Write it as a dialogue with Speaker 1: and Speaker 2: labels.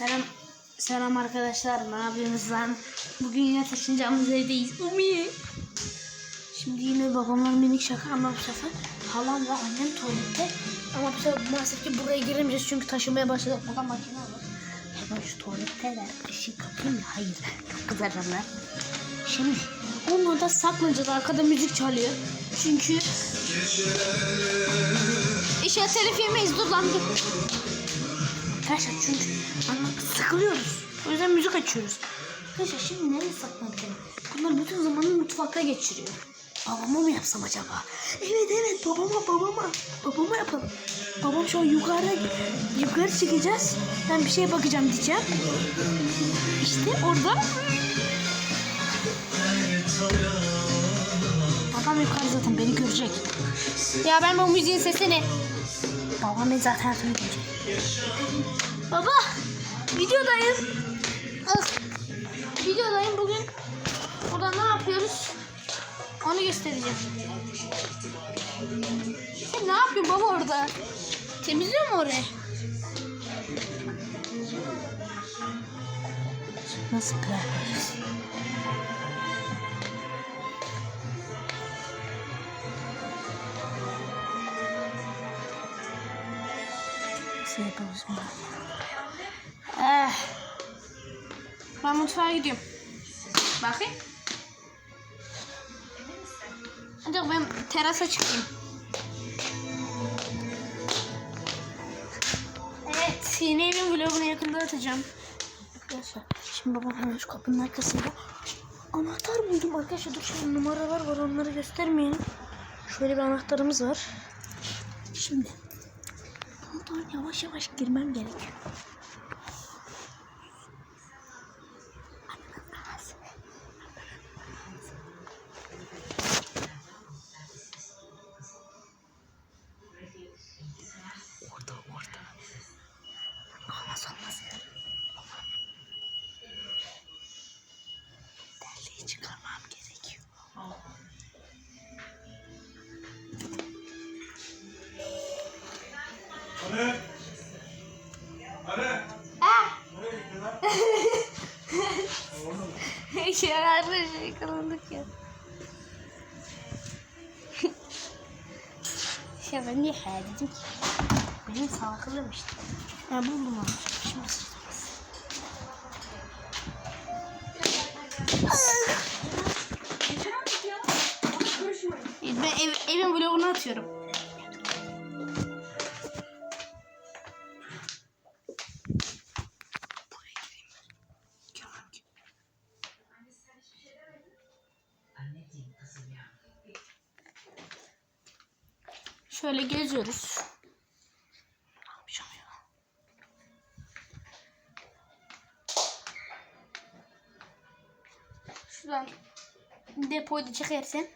Speaker 1: Selam selam arkadaşlar. Ne yapıyorsunuz lan? Bugün yine taşınacağımız evdeyiz. Umi. Şimdi yine babamlar minik şaka ama bu sefer halam ve annem tuvalette. Ama bu sefer maalesef ki buraya giremeyeceğiz çünkü taşımaya başladık. Burada makine var. Hemen şu tuvaletteler. Işığı kapayım mı? Hayır. Çok kızarırlar. Şimdi onunla da saklanacağız. Arkada müzik çalıyor. Çünkü İşe telif yemeyiz. Dur lan dur. Arkadaşlar çünkü sıkılıyoruz. O yüzden müzik açıyoruz. Arkadaşlar şimdi nereye saklanacağım? Bunlar bütün zamanını mutfakta geçiriyor. Babama mı yapsam acaba? Evet evet babama babama. Babama yapalım. Babam şu an yukarı yukarı çıkacağız. Ben bir şeye bakacağım diyeceğim. İşte orada. Babam yukarı zaten beni görecek. Ya ben bu müziğin sesini. Babam beni zaten görecek. Baba, videodayım. Ah, videodayım bugün. Burada ne yapıyoruz? Onu göstereceğim. Sen ne yapıyorsun baba orada? Temizliyor mu orayı? Nasıl bırakıyoruz? Nasıl yapıyoruz bunu? Eh. Ben mutfağa gidiyorum. Bakayım. Hadi ben terasa çıkayım. Evet, yeni evin vlogunu yakında atacağım. Arkadaşlar, şimdi babam hemen şu kapının arkasında anahtar buldum arkadaşlar. Dur şimdi numaralar var onları göstermeyelim. Şöyle bir anahtarımız var. Şimdi buradan yavaş yavaş girmem gerekiyor. Çıkarmam gerekiyor. Şararlı yakalandık ya. Ya ben niye hayal dedim ki? Benim salakılığım işte. Ya buldum onu. Şimdi. Ben ev, evin vlogunu atıyorum. Şöyle geziyoruz. Şuradan depoyu da çekersen.